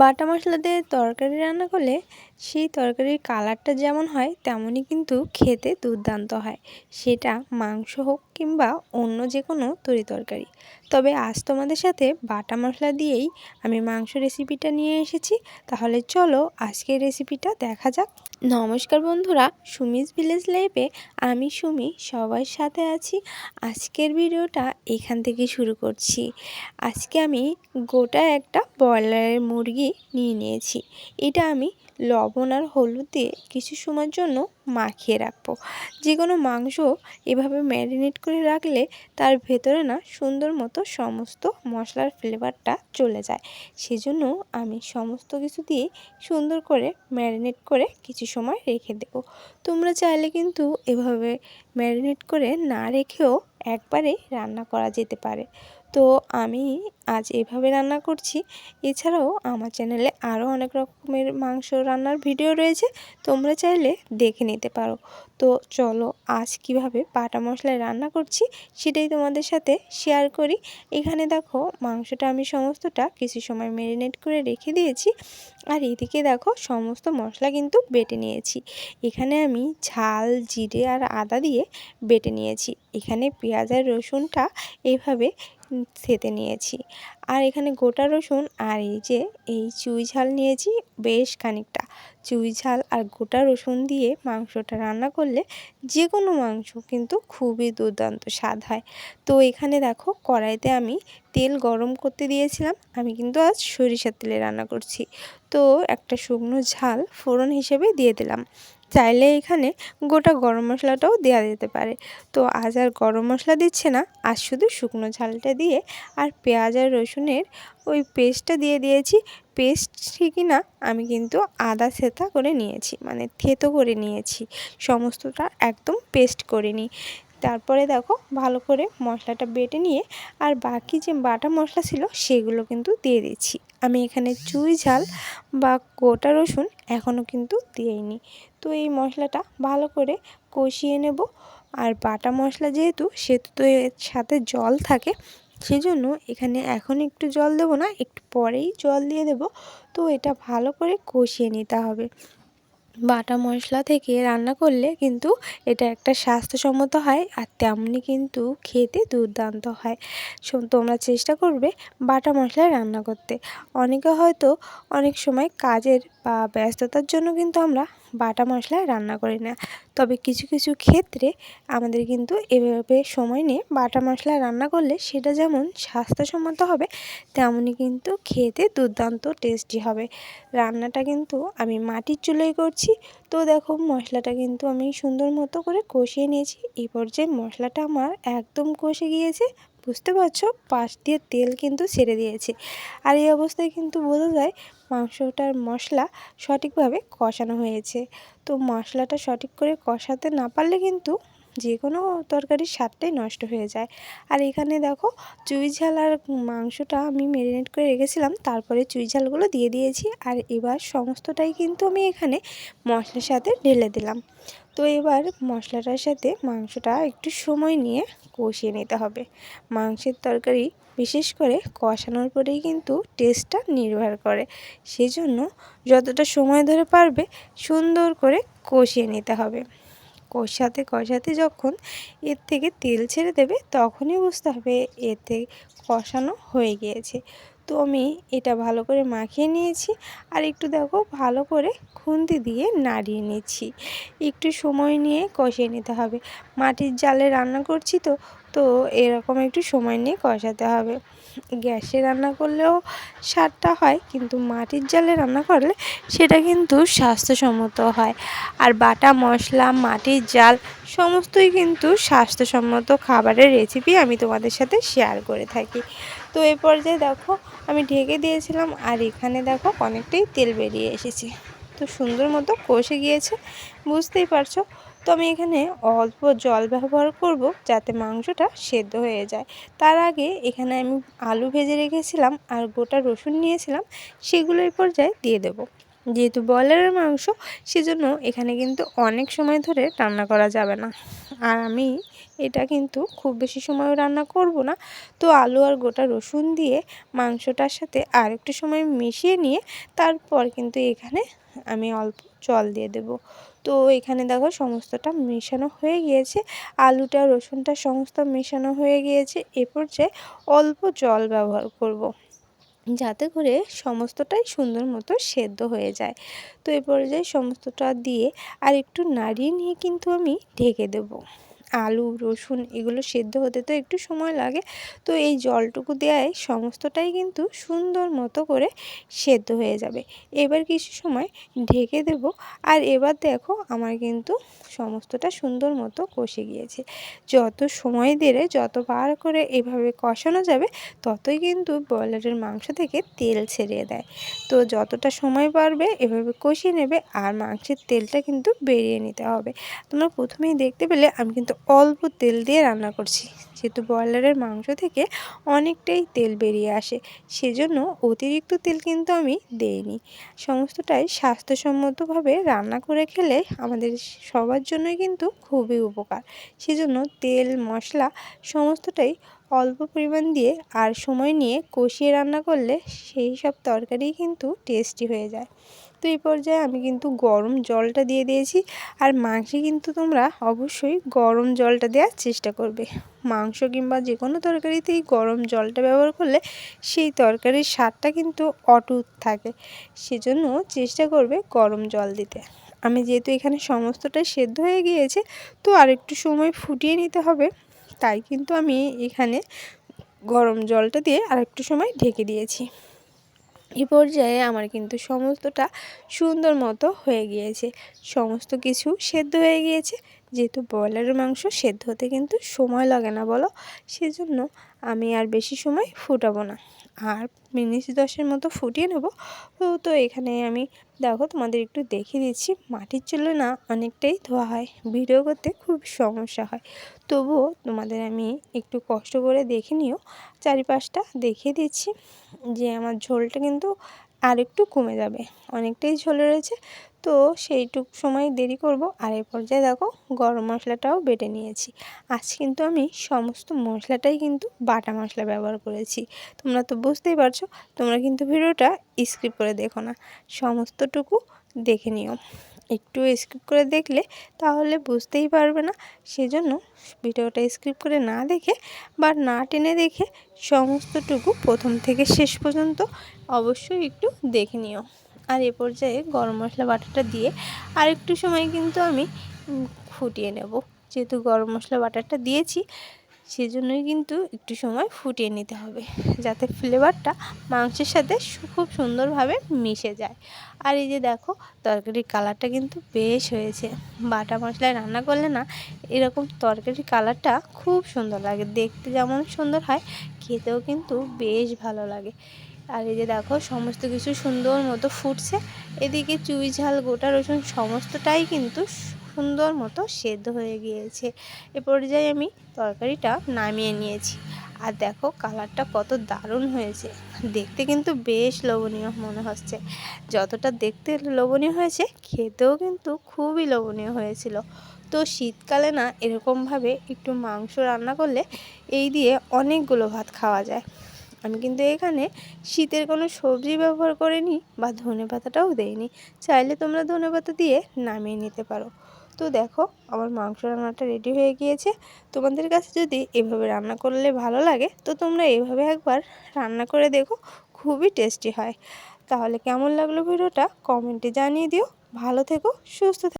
বাটা মশলা দিয়ে তরকারি রান্না করলে সেই তরকারির কালারটা যেমন হয়, তেমনই কিন্তু খেতে দুর্দান্ত হয়। সেটা মাংস হোক কিংবা অন্য যে কোনো তরি তরকারি। তবে আজ তোমাদের সাথে বাটা মশলা দিয়েই আমি মাংস রেসিপিটা নিয়ে এসেছি। তাহলে চলো আজকের রেসিপিটা দেখা যাক। নমস্কার বন্ধুরা সুমিস ভিলেজ লাইফে আমি সুমি সবার সাথে আছি। আজকের ভিডিওটা এখান থেকে শুরু করছি। আজকে আমি গোটা একটা ব্রয়লারের মুরগি নিয়ে নিয়েছি। এটা আমি লবণ আর হলুদ দিয়ে কিছু সময়ের জন্য মাখিয়ে রাখব। যে কোনো মাংস এভাবে ম্যারিনেট করে রাখলে তার ভেতরে না সুন্দর মতো সমস্ত মশলার ফ্লেভারটা চলে যায়। সেজন্য আমি সমস্ত কিছু দিয়ে সুন্দর করে ম্যারিনেট করে কিছু সময় রেখে দেব। তোমরা চাইলে কিন্তু এভাবে ম্যারিনেট করে না রেখেও একবারে রান্না করা যেতে পারে। তো আমি আজ এভাবে রান্না করছি। এছাড়াও আমার চ্যানেলে আরও অনেক রকমের মাংস রান্নার ভিডিও রয়েছে। তোমরা চাইলে দেখে নিতে পারো। তো চলো আজ কীভাবে পাটা মশলায় রান্না করছি সেটাই তোমাদের সাথে শেয়ার করি। এখানে দেখো মাংসটা আমি সমস্তটা কিছু সময় ম্যারিনেট করে রেখে দিয়েছি। আর এদিকে দেখো সমস্ত মশলা কিন্তু বেটে নিয়েছি। এখানে আমি ঝাল, জিরে আর আদা দিয়ে বেটে নিয়েছি। এখানে পেঁয়াজ আর রসুনটা এইভাবে থেতে নিয়েছি। আর এখানে গোটা রসুন আর এই যে, এই চুই ঝাল নিয়েছি বেশ খানিকটা। চুই ঝাল আর গোটা রসুন দিয়ে মাংসটা রান্না করলে যে কোনো মাংস কিন্তু খুবই দুর্দান্ত স্বাদ হয়। তো এখানে দেখো, কড়াইতে আমি তেল গরম করতে দিয়েছিলাম। আমি কিন্তু আজ সরিষার তেলে রান্না করছি। তো একটা শুকনো ঝাল ফোড়ন হিসেবে দিয়ে দিলাম। চাইলে এখানে গোটা গরম মশলাটাও দেওয়া যেতে পারে। তো আজ আর গরম মশলা দিচ্ছে না আর শুধু শুকনো ঝালটা দিয়ে আর পেঁয়াজ আর রসুনের ওই পেস্টটা দিয়ে দিয়েছি। পেস্ট ঠিকই না আমি কিন্তু আদা সেতা করে নিয়েছি মানে থেতো করে নিয়েছি। সমস্তটা একদম পেস্ট করে নিই তারপরে দেখো ভালো করে মশলাটা বেটে নিয়ে আর বাকি যে বাটা মশলা ছিল সেগুলো কিন্তু দিয়ে দিচ্ছি। আমি এখানে চুই ঝাল বা গোটা রসুন এখনও কিন্তু দিইনি। তো এই মশলাটা ভালো করে কষিয়ে নেব। আর বাটা মশলা যেহেতু সেহেতু তো এর সাথে জল থাকে, সেজন্য এখানে এখন একটু জল দেবো না, একটু পরেই জল দিয়ে দেব। তো এটা ভালো করে কষিয়ে নিতে হবে। বাটা মশলা থেকে রান্না করলে কিন্তু এটা একটা স্বাস্থ্যসম্মত হয় আর তেমনি কিন্তু খেতে দুর্দান্ত হয়। তোমরা চেষ্টা করবে বাটা মশলায় রান্না করতে। অনেকে হয়তো অনেক সময় কাজের বা ব্যস্ততার জন্য কিন্তু আমরা বাটা মশলায় রান্না করি না। তবে কিছু কিছু ক্ষেত্রে আমাদের কিন্তু এভাবে সময় নিয়ে বাটা মশলা রান্না করলে সেটা যেমন স্বাস্থ্যসম্মত হবে, তেমনই কিন্তু খেতে দুর্দান্ত টেস্টি হবে। রান্নাটা কিন্তু আমি মাটির চুলোয় করছি। তো দেখো মশলাটা কিন্তু আমি সুন্দর মতো করে কষিয়ে নিয়েছি। এই পর্যায়ে মশলাটা আমার একদম কষে গিয়েছে। বুঝতে পারছ? পাশ দিয়ে তেল কিন্তু ছেড়ে দিয়েছে। আর এই অবস্থায় কিন্তু বোঝা যায় মাংসটার মশলা সঠিকভাবে কষানো হয়েছে। তো মশলাটা সঠিক করে কষাতে না পারলে কিন্তু যে কোনো তরকারির স্বাদটাই নষ্ট হয়ে যায়। আর এখানে দেখো, চুই ঝাল আর মাংসটা আমি ম্যারিনেট করে রেখেছিলাম, তারপরে চুই ঝালগুলো দিয়ে দিয়েছি। আর এবার সমস্তটাই কিন্তু আমি এখানে মশলার সাথে ঢেলে দিলাম। তো এবার মশলাটার সাথে মাংসটা একটু সময় নিয়ে কষিয়ে নিতে হবে। মাংসের তরকারি বিশেষ করে কষানোর পরেই কিন্তু টেস্টটা নির্ভর করে। সেজন্য যতটা সময় ধরে পারবে সুন্দর করে কষিয়ে নিতে হবে। কষাতে কষাতে যখন এর থেকে তেল ছেড়ে দেবে তখনই বুঝতে হবে এতে কষানো হয়ে গিয়েছে। তো আমি এটা ভালো করে মাখিয়ে নিয়েছি আর একটু দেখো ভালো করে খুন্তি দিয়ে নাড়িয়ে নিচ্ছি। একটু সময় নিয়ে কষিয়ে নিতে হবে। মাটির জালে রান্না করছি তো তো এরকম একটু সময় নিয়ে কষাতে হবে। গ্যাসে রান্না করলেও স্বাদটা হয়, কিন্তু মাটির জালে রান্না করলে সেটা কিন্তু স্বাস্থ্যসম্মত হয়। আর বাটা, মশলা, মাটির জাল সমস্তই কিন্তু স্বাস্থ্যসম্মত খাবারের রেসিপি আমি তোমাদের সাথে শেয়ার করে থাকি। তো এই পর্যায়ে দেখো, আমি ঢেকে দিয়েছিলাম আর এখানে দেখো অনেকটাই তেল বেরিয়ে এসেছে। তো সুন্দর মতো কষে গিয়েছে, বুঝতেই পারছ? তো আমি এখানে অল্প জল ব্যবহার করব যাতে মাংসটা সেদ্ধ হয়ে যায়। তার আগে এখানে আমি আলু ভেজে রেখেছিলাম আর গোটা রসুন নিয়েছিলাম, সেগুলো এই পর্যায়ে দিয়ে দেবো। যেহেতু ব্রয়লারের মাংস, সেজন্য এখানে কিন্তু অনেক সময় ধরে রান্না করা যাবে না। আর আমি এটা কিন্তু খুব বেশি সময়ও রান্না করব না। তো আলু আর গোটা রসুন দিয়ে মাংসটার সাথে আর একটু সময় মিশিয়ে নিয়ে তারপর কিন্তু এখানে আমি অল্প জল দিয়ে দেব। তো এখানে দেখো সমস্তটা মেশানো হয়ে গিয়েছে। আলুটা, রসুনটা সমস্ত মেশানো হয়ে গিয়েছে। এ পর্যায়ে অল্প জল ব্যবহার করব। যাতে করে সমস্তটাই সুন্দর মতো সেদ্ধ হয়ে যায়। তো এ পর্যায়ে সমস্তটা দিয়ে আর একটু নাড়িয়ে নিয়ে কিন্তু আমি ঢেকে দেবো। আলু, রসুন এগুলো সেদ্ধ হতে তো একটু সময় লাগে। তো এই জলটুকু দেওয়ায় সমস্তটাই কিন্তু সুন্দর মতো করে সেদ্ধ হয়ে যাবে। এবার কিছু সময় ঢেকে দেব। আর এবার দেখো আমার কিন্তু সমস্তটা সুন্দর মতো কষে গিয়েছে। যত সময় দিলে যত বার করে এভাবে কষানো যাবে, ততই কিন্তু ব্রয়লারের মাংস থেকে তেল ছেড়ে দেয়। তো যতটা সময় পারবে এভাবে কষিয়ে নেবে আর মাংসের তেলটা কিন্তু বেরিয়ে নিতে হবে। তোমরা প্রথমেই দেখতে পেলে আমি কিন্তু অল্প তেল দিয়ে রান্না করছি। যেহেতু ব্রয়লারের মাংস থেকে অনেকটাই তেল বেরিয়ে আসে, সেজন্য অতিরিক্ত তেল কিন্তু আমি দেইনি। সমস্তটাই স্বাস্থ্যসম্মতভাবে রান্না করে খেলে আমাদের সবার জন্যই কিন্তু খুবই উপকার। সেজন্য তেল, মশলা, সমস্তটাই অল্প পরিমাণ দিয়ে আর সময় নিয়ে কষিয়ে রান্না করলে সেই সব তরকারি কিন্তু টেস্টি হয়ে যায়। তো এই পর্যায়ে আমি কিন্তু গরম জলটা দিয়ে দিয়েছি আর মাংসে কিন্তু তোমরা অবশ্যই গরম জলটা দেওয়ার চেষ্টা করবে। মাংস কিংবা যে কোনো তরকারিতেই গরম জলটা ব্যবহার করলে সেই তরকারির স্বাদটা কিন্তু অটুট থাকে, সেজন্য চেষ্টা করবে গরম জল দিতে। আমি যেহেতু এখানে সমস্তটা সেদ্ধ হয়ে গিয়েছে, তো আরেকটু সময় ফুটিয়ে নিতে হবে। তাই কিন্তু আমি এখানে গরম জলটা দিয়ে আরেকটু সময় ঢেকে দিয়েছি। এ পর্যায়ে আমার কিন্তু সমস্তটা সুন্দর মতো হয়ে গিয়েছে। সমস্ত কিছু সেদ্ধ হয়ে গিয়েছে। যেহেতু ব্রয়লারের মাংস সেদ্ধ হতে কিন্তু সময় লাগে না বলো, সেজন্য আমি আর বেশি সময় ফুটাবো না। আর মিনিট দশের মতো ফুটিয়ে নেব। তো এখানে আমি দেখো তোমাদের একটু দেখিয়ে দিচ্ছি। মাটির চুলো না অনেকটাই ধোয়া হয়। ভিডিও করতে খুব সমস্যা হয়। তবুও তোমাদের আমি একটু কষ্ট করে দেখে নিও। চারিপাশটা দেখিয়ে দিচ্ছি যে আমার ঝোলটা কিন্তু আর একটু কমে যাবে। অনেকটাই ঝোল রয়েছে। তো সেইটুক সময় দেরি করব। আর এই পর্যায়ে দেখো গরম মশলাটাও বেটে নিয়েছি। আজ কিন্তু আমি সমস্ত মশলাটাই কিন্তু বাটা মশলা ব্যবহার করেছি। তোমরা তো বুঝতেই পারছ, তোমরা কিন্তু ভিডিওটা স্কিপ করে দেখো না। সমস্তটুকু দেখে নিও। একটু স্কিপ করে দেখলে তাহলে বুঝতেই পারবে না। সেজন্য ভিডিওটা স্কিপ করে না দেখে বা না টেনে দেখে সমস্তটুকু প্রথম থেকে শেষ পর্যন্ত অবশ্যই একটু দেখে নিও। আর এ পর্যায়ে গরম মশলা বাটাটা দিয়ে আর একটু সময় কিন্তু আমি ফুটিয়ে নেব। যেহেতু গরম মশলা বাটারটা দিয়েছি, সেজন্যই কিন্তু একটু সময় ফুটিয়ে নিতে হবে, যাতে ফ্লেভারটা মাংসের সাথে খুব সুন্দরভাবে মিশে যায়। আর এই যে দেখো, তরকারির কালারটা কিন্তু বেশ হয়েছে। বাটা মশলায় রান্না করলে না, এরকম তরকারির কালারটা খুব সুন্দর লাগে। দেখতে যেমন সুন্দর হয়, খেতেও কিন্তু বেশ ভালো লাগে। আর এই যে দেখো, সমস্ত কিছু সুন্দর মতো ফুটছে। এদিকে চুই ঝাল, গোটা রসুন, সমস্তটাই কিন্তু সুন্দর মতো সেদ্ধ হয়ে গিয়েছে। এ পর্যায়ে আমি তরকারিটা নামিয়ে নিয়েছি। আর দেখো, কালারটা কত দারুণ হয়েছে। দেখতে কিন্তু বেশ লোভনীয় মনে হচ্ছে। যতটা দেখতে লোভনীয় হয়েছে, খেতেও কিন্তু খুবই লোভনীয় হয়েছিল। তো শীতকালে না, এরকমভাবে একটু মাংস রান্না করলে এই দিয়ে অনেকগুলো ভাত খাওয়া যায়। আমি কিন্তু এখানে শীতের কোনো সবজি ব্যবহার করিনি বা ধনে পাতাটাও দেইনি। চাইলে তোমরা ধনে পাতা দিয়ে নামিয়ে নিতে পারো। তো দেখো, আমার মাংস রান্নাটা রেডি হয়ে গিয়েছে। তোমাদের কাছে যদি এভাবে রান্না করলে ভালো লাগে, তো তোমরা এভাবে একবার রান্না করে দেখো, খুবই টেস্টি হয়। তাহলে কেমন লাগল ভিডিওটা কমেন্টে জানিয়ে দিও। ভালো থেকো, সুস্থ